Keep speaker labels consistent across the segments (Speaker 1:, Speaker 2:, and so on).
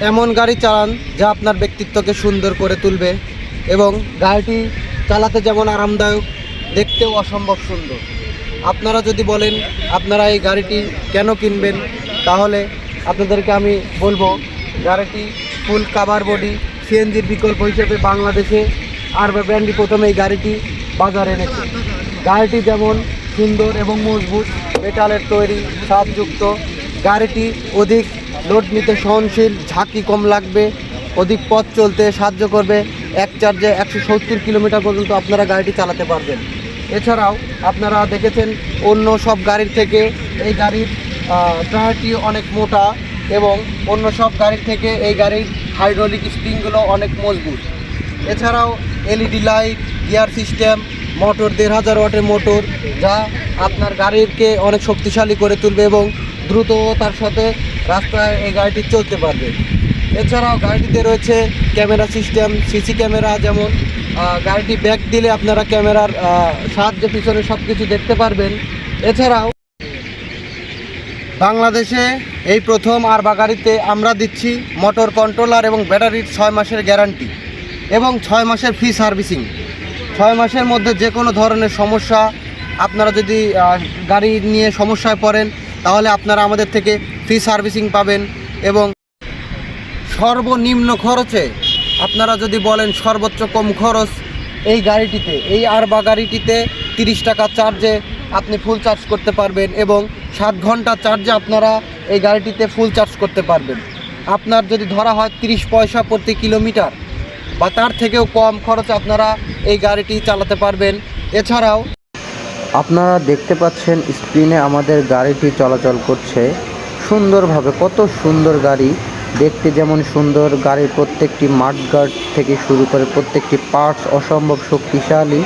Speaker 1: এমন গাড়ি চালান যা আপনার ব্যক্তিত্বকে সুন্দর করে তুলবে এবং গাড়িটি চালাতে যেমন আরামদায়ক, দেখতেও অসম্ভব সুন্দর। আপনারা যদি বলেন, আপনারা এই গাড়িটি কেন কিনবেন? তাহলে আপনাদেরকে আমি বলব, গাড়িটি ফুল কাভার বডি, সিএনজির বিকল্প হিসেবে বাংলাদেশে আর ব্র্যান্ডি প্রথমে এই গাড়িটি বাজারে এনেছে। গাড়িটি যেমন সুন্দর এবং মজবুত মেটালের তৈরি সাপযুক্ত গাড়িটি অধিক লোড নিতে সহনশীল, ঝাঁকি কম লাগবে, অধিক পথ চলতে সাহায্য করবে, এক চার্জে একশো সত্তর কিলোমিটার পর্যন্ত আপনারা গাড়িটি চালাতে পারবেন। এছাড়াও আপনারা দেখেছেন অন্য সব গাড়ির থেকে এই গাড়ির টায়ারটি অনেক মোটা এবং অন্য সব গাড়ির থেকে এই গাড়ির হাইড্রোলিক স্প্রিংগুলো অনেক মজবুত। এছাড়াও LED light, gear system, motor দেড় হাজার ওয়াটের মোটর যা আপনার গাড়িকে অনেক শক্তিশালী করে তুলবে এবং দ্রুততার সাথে রাস্তায় এই গাড়িটি চলতে পারবে। এছাড়াও গাড়িটিতে রয়েছে ক্যামেরা সিস্টেম, সিসি ক্যামেরা যেমন গাড়িটি ব্যাক দিলে আপনারা ক্যামেরার সাহায্যে পিছনে সব কিছু দেখতে পারবেন। এছাড়াও বাংলাদেশে এই প্রথম আর গাড়িতে আমরা দিচ্ছি মোটর কন্ট্রোলার এবং ব্যাটারির ছয় মাসের গ্যারান্টি এবং ছয় মাসের ফ্রি সার্ভিসিং। ছয় মাসের মধ্যে যে কোনো ধরনের সমস্যা, আপনারা যদি গাড়ি নিয়ে সমস্যায় পড়েন তাহলে আপনারা আমাদের থেকে ফ্রি সার্ভিসিং পাবেন এবং সর্বনিম্ন খরচে আপনারা যদি বলেন সর্বোচ্চ কম খরচ, এই গাড়িটিতে, এই আর বা গাড়িটিতে তিরিশ টাকা চার্জে আপনি ফুল চার্জ করতে পারবেন এবং সাত ঘণ্টা চার্জে আপনারা এই গাড়িটিতে ফুল চার্জ করতে পারবেন। আপনার যদি ধরা হয় তিরিশ পয়সা প্রতি কিলোমিটার, বা তার থেকেও কম খরচে আপনারা এই গাড়িটি চালাতে পারবেন। এছাড়াও
Speaker 2: আপনারা দেখতে পাচ্ছেন স্ক্রিনে আমাদের গাড়িটি চলাচল করছে সুন্দরভাবে, কত সুন্দর গাড়ি। দেখতে যেমন সুন্দর, গাড়ির প্রত্যেকটি মাঠগার্ড থেকে শুরু করে প্রত্যেকটি পার্টস অসম্ভব শক্তিশালী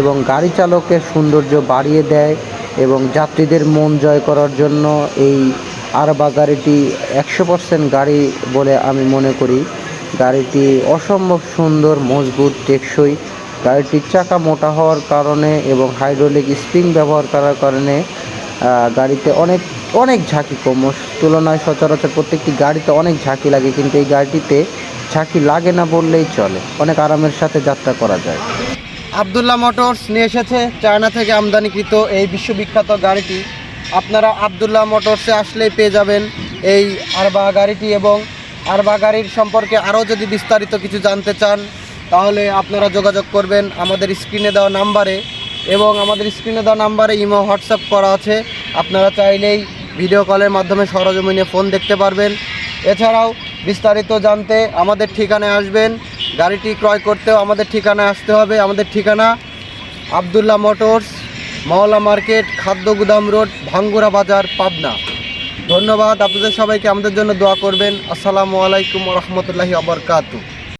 Speaker 2: এবং গাড়ি চালকের সৌন্দর্য বাড়িয়ে দেয় এবং যাত্রীদের মন জয় করার জন্য এই আরবা গাড়িটি একশো পার্সেন্ট গাড়ি বলে আমি মনে করি। গাড়িটি অসম্ভব সুন্দর, মজবুত, টেকসই গাড়িটির চাকা মোটা হওয়ার কারণে এবং হাইড্রোলিক স্প্রিং ব্যবহার করার কারণে গাড়িতে অনেক অনেক ঝাঁকি কম। তুলনায় সচরাচর প্রত্যেকটি গাড়িতে অনেক ঝাঁকি লাগে, কিন্তু এই গাড়িটিতে ঝাঁকি লাগে না বললেই চলে। অনেক আরামের সাথে যাত্রা করা যায়।
Speaker 1: আবদুল্লাহ মোটরস নিয়ে এসেছে চায়না থেকে আমদানিকৃত এই বিশ্ববিখ্যাত গাড়িটি। আপনারা আবদুল্লাহ মোটরসে আসলেই পেয়ে যাবেন এই আরবা গাড়িটি এবং আরবা গাড়ির সম্পর্কে আরও যদি বিস্তারিত কিছু জানতে চান তাহলে আপনারা যোগাযোগ করবেন আমাদের স্ক্রিনে দেওয়া নাম্বারে এবং আমাদের স্ক্রিনে দেওয়া নাম্বারে ইমো, হোয়াটসঅ্যাপ করা আছে। আপনারা চাইলেই ভিডিও কলের মাধ্যমে সরজমিনে ফোন দেখতে পারবেন। এছাড়াও বিস্তারিত জানতে আমাদের ঠিকানায় আসবেন। গাড়িটি ক্রয় করতেও আমাদের ঠিকানায় আসতে হবে। আমাদের ঠিকানা আবদুল্লাহ মোটরস মহলা মার্কেট, খাদ্য গুদাম রোড, ভাঙ্গুরা বাজার, পাবনা। ধন্যবাদ। আপনাদের সবাইকে আমাদের জন্য দোয়া করবেন। আসসালামু আলাইকুম রহমতুল্লাহি আবরকাতু